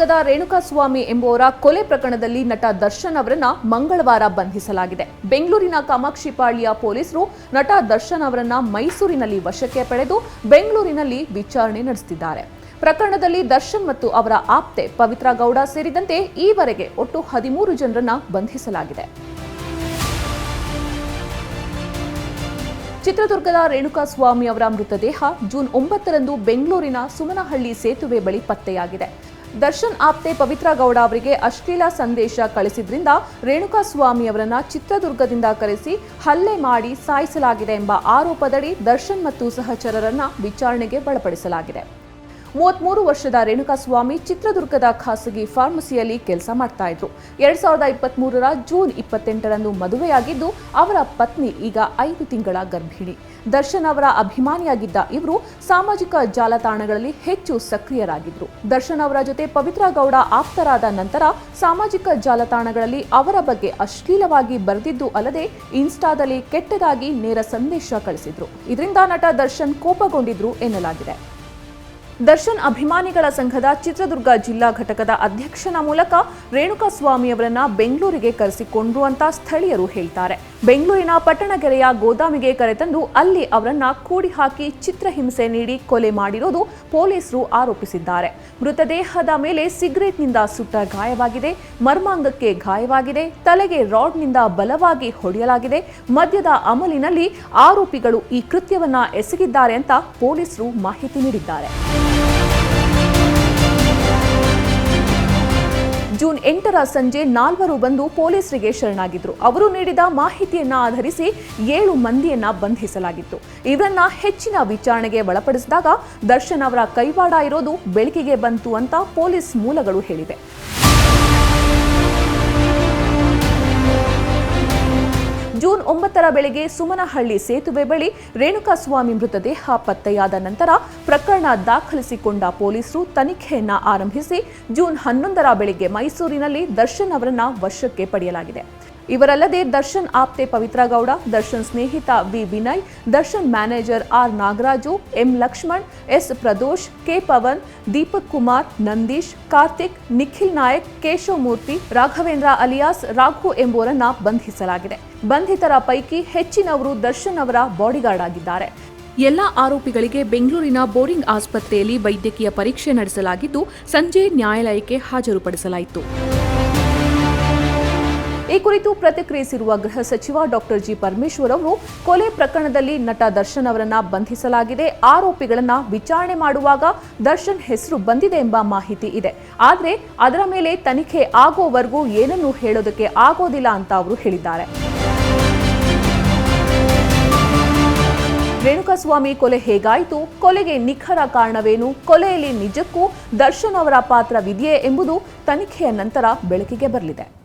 ಚಿತ್ರದುರ್ಗದ ರೇಣುಕಾಸ್ವಾಮಿ ಎಂಬುವರ ಕೊಲೆ ಪ್ರಕರಣದಲ್ಲಿ ನಟ ದರ್ಶನ್ ಅವರನ್ನ ಮಂಗಳವಾರ ಬಂಧಿಸಲಾಗಿದೆ. ಬೆಂಗಳೂರಿನ ಕಾಮಾಕ್ಷಿಪಾಳ್ಯ ಪೊಲೀಸರು ನಟ ದರ್ಶನ್ ಅವರನ್ನ ಮೈಸೂರಿನಲ್ಲಿ ವಶಕ್ಕೆ ಪಡೆದು ಬೆಂಗಳೂರಿನಲ್ಲಿ ವಿಚಾರಣೆ ನಡೆಸುತ್ತಿದ್ದಾರೆ. ಪ್ರಕರಣದಲ್ಲಿ ದರ್ಶನ್ ಮತ್ತು ಅವರ ಆಪ್ತೆ ಪವಿತ್ರ ಗೌಡ ಸೇರಿದಂತೆ ಈವರೆಗೆ ಒಟ್ಟು ಹದಿಮೂರು ಜನರನ್ನ ಬಂಧಿಸಲಾಗಿದೆ. ಚಿತ್ರದುರ್ಗದ ರೇಣುಕಾಸ್ವಾಮಿ ಅವರ ಮೃತದೇಹ ಜೂನ್ ಒಂಬತ್ತರಂದು ಬೆಂಗಳೂರಿನ ಸುಮನಹಳ್ಳಿ ಸೇತುವೆ ಬಳಿ ಪತ್ತೆಯಾಗಿದೆ. ದರ್ಶನ್ ಆಪ್ತೆ ಪವಿತ್ರ ಗೌಡ ಅವರಿಗೆ ಅಶ್ಲೀಲ ಸಂದೇಶ ಕಳಿಸಿದ್ರಿಂದ ರೇಣುಕಾಸ್ವಾಮಿ ಅವರನ್ನ ಚಿತ್ರದುರ್ಗದಿಂದ ಕರೆಸಿ ಹಲ್ಲೆ ಮಾಡಿ ಸಾಯಿಸಲಾಗಿದೆ ಎಂಬ ಆರೋಪದಡಿ ದರ್ಶನ್ ಮತ್ತು ಸಹಚರರನ್ನ ವಿಚಾರಣೆಗೆ ಒಳಪಡಿಸಲಾಗಿದೆ ಮೂವತ್ಮೂರು ವರ್ಷದ ರೇಣುಕಾಸ್ವಾಮಿ ಚಿತ್ರದುರ್ಗದ ಖಾಸಗಿ ಫಾರ್ಮಸಿಯಲ್ಲಿ ಕೆಲಸ ಮಾಡ್ತಾ ಇದ್ರು. ಎರಡ್ ಸಾವಿರದ ಇಪ್ಪತ್ಮೂರರ ಜೂನ್ ಇಪ್ಪತ್ತೆಂಟರಂದು ಮದುವೆಯಾಗಿದ್ದು, ಅವರ ಪತ್ನಿ ಈಗ ಐದು ತಿಂಗಳ ಗರ್ಭಿಣಿ. ದರ್ಶನ್ ಅವರ ಅಭಿಮಾನಿಯಾಗಿದ್ದ ಇವರು ಸಾಮಾಜಿಕ ಜಾಲತಾಣಗಳಲ್ಲಿ ಹೆಚ್ಚು ಸಕ್ರಿಯರಾಗಿದ್ರು. ದರ್ಶನ್ ಅವರ ಜೊತೆ ಪವಿತ್ರ ಗೌಡ ಆಪ್ತರಾದ ನಂತರ ಸಾಮಾಜಿಕ ಜಾಲತಾಣಗಳಲ್ಲಿ ಅವರ ಬಗ್ಗೆ ಅಶ್ಲೀಲವಾಗಿ ಬರೆದಿದ್ದು ಅಲ್ಲದೆ, ಇನ್ಸ್ಟಾದಲ್ಲಿ ಕೆಟ್ಟದಾಗಿ ನೇರ ಸಂದೇಶ ಕಳಿಸಿದ್ರು. ಇದರಿಂದ ನಟ ದರ್ಶನ್ ಕೋಪಗೊಂಡಿದ್ರು ಎನ್ನಲಾಗಿದೆ. ದರ್ಶನ್ ಅಭಿಮಾನಿಗಳ ಸಂಘದ ಚಿತ್ರದುರ್ಗ ಜಿಲ್ಲಾ ಘಟಕದ ಅಧ್ಯಕ್ಷನ ಮೂಲಕ ರೇಣುಕಾಸ್ವಾಮಿ ಅವರನ್ನು ಬೆಂಗಳೂರಿಗೆ ಕರೆಸಿಕೊಂಡ್ರು ಅಂತ ಸ್ಥಳೀಯರು ಹೇಳ್ತಾರೆ. ಬೆಂಗಳೂರಿನ ಪಟ್ಟಣಗೆರೆಯ ಗೋದಾಮಿಗೆ ಕರೆತಂದು ಅಲ್ಲಿ ಅವರನ್ನ ಕೂಡಿ ಹಾಕಿ ಚಿತ್ರಹಿಂಸೆ ನೀಡಿ ಕೊಲೆ ಮಾಡಿರೋದು ಪೊಲೀಸರು ಆರೋಪಿಸಿದ್ದಾರೆ. ಮೃತದೇಹದ ಮೇಲೆ ಸಿಗರೇಟ್ನಿಂದ ಸುಟ್ಟ ಗಾಯವಾಗಿದೆ, ಮರ್ಮಾಂಗಕ್ಕೆ ಗಾಯವಾಗಿದೆ, ತಲೆಗೆ ರಾಡ್ನಿಂದ ಬಲವಾಗಿ ಹೊಡೆಯಲಾಗಿದೆ. ಮದ್ಯದ ಅಮಲಿನಲ್ಲಿ ಆರೋಪಿಗಳು ಈ ಕೃತ್ಯವನ್ನ ಎಸಗಿದ್ದಾರೆ ಅಂತ ಪೊಲೀಸರು ಮಾಹಿತಿ ನೀಡಿದ್ದಾರೆ. ಜೂನ್ ಎಂಟರ ಸಂಜೆ ನಾಲ್ವರು ಬಂದು ಪೊಲೀಸರಿಗೆ ಶರಣಾಗಿದ್ರು. ಅವರು ನೀಡಿದ ಮಾಹಿತಿಯನ್ನ ಆಧರಿಸಿ ಏಳು ಮಂದಿಯನ್ನ ಬಂಧಿಸಲಾಗಿತ್ತು. ಇವರನ್ನ ಹೆಚ್ಚಿನ ವಿಚಾರಣೆಗೆ ಒಳಪಡಿಸಿದಾಗ ದರ್ಶನ್ ಅವರ ಕೈವಾಡ ಇರೋದು ಬೆಳಕಿಗೆ ಬಂತು ಅಂತ ಪೊಲೀಸ್ ಮೂಲಗಳು ಹೇಳಿವೆ. ಜೂನ್ ಒಂಬತ್ತರ ಬೆಳಗ್ಗೆ ಸುಮನಹಳ್ಳಿ ಸೇತುವೆ ಬಳಿ ರೇಣುಕಾಸ್ವಾಮಿ ಮೃತದೇಹ ಪತ್ತೆಯಾದ ನಂತರ ಪ್ರಕರಣ ದಾಖಲಿಸಿಕೊಂಡ ಪೊಲೀಸರು ತನಿಖೆಯನ್ನ ಆರಂಭಿಸಿ ಜೂನ್ ಹನ್ನೊಂದರ ಬೆಳಗ್ಗೆ ಮೈಸೂರಿನಲ್ಲಿ ದರ್ಶನ್ ಅವರನ್ನು ವಶಕ್ಕೆ ಪಡೆಯಲಾಗಿದೆ. ಇವರಲ್ಲದೆ ದರ್ಶನ್ ಆಪ್ತೆ ಪವಿತ್ರಗೌಡ, ದರ್ಶನ್ ಸ್ನೇಹಿತ V Vinay, Darshan manager R Nagaraju, M Lakshman, S Pradosh, K Pavan, Deepak Kumar, Nandish, Karthik, Nikhil Nayak Keshav Murthy Raghavendra alias, Raghu ಎಂಬುವರನ್ನ ಬಂಧಿಸಲಾಗಿದೆ. ಬಂಧಿತರ ಪೈಕಿ ಹೆಚ್ಚಿನವರು ದರ್ಶನ್ ಅವರ ಬಾಡಿಗಾರ್ಡ್ ಆಗಿದ್ದಾರೆ. ಎಲ್ಲ ಆರೋಪಿಗಳಿಗೆ ಬೆಂಗಳೂರಿನ ಬೋರಿಂಗ್ ಆಸ್ಪತ್ರೆಯಲ್ಲಿ ವೈದ್ಯಕೀಯ ಪರೀಕ್ಷೆ ನಡೆಸಲಾಗಿದ್ದು, ಸಂಜೆ ನ್ಯಾಯಾಲಯಕ್ಕೆ ಹಾಜರುಪಡಿಸಲಾಯಿತು. ಈ ಕುರಿತು ಪ್ರತಿಕ್ರಿಯಿಸಿರುವ ಗೃಹ ಸಚಿವ ಡಾಕ್ಟರ್ ಜಿ ಪರಮೇಶ್ವರ್ ಅವರು, ಕೊಲೆ ಪ್ರಕರಣದಲ್ಲಿ ನಟ ದರ್ಶನ್ ಅವರನ್ನ ಬಂಧಿಸಲಾಗಿದೆ. ಆರೋಪಿಗಳನ್ನ ವಿಚಾರಣೆ ಮಾಡುವಾಗ ದರ್ಶನ್ ಹೆಸರು ಬಂದಿದೆ ಎಂಬ ಮಾಹಿತಿ ಇದೆ. ಆದರೆ ಅದರ ಮೇಲೆ ತನಿಖೆ ಆಗೋವರೆಗೂ ಏನನ್ನೂ ಹೇಳೋದಕ್ಕೆ ಆಗೋದಿಲ್ಲ ಅಂತ ಅವರು ಹೇಳಿದ್ದಾರೆ. ರೇಣುಕಾಸ್ವಾಮಿ ಕೊಲೆ ಹೇಗಾಯಿತು? ಕೊಲೆಗೆ ನಿಖರ ಕಾರಣವೇನು? ಕೊಲೆಯಲ್ಲಿ ನಿಜಕ್ಕೂ ದರ್ಶನ್ ಅವರ ಪಾತ್ರವಿದೆಯೇ ಎಂಬುದು ತನಿಖೆಯ ನಂತರ ಬೆಳಕಿಗೆ ಬರಲಿದೆ.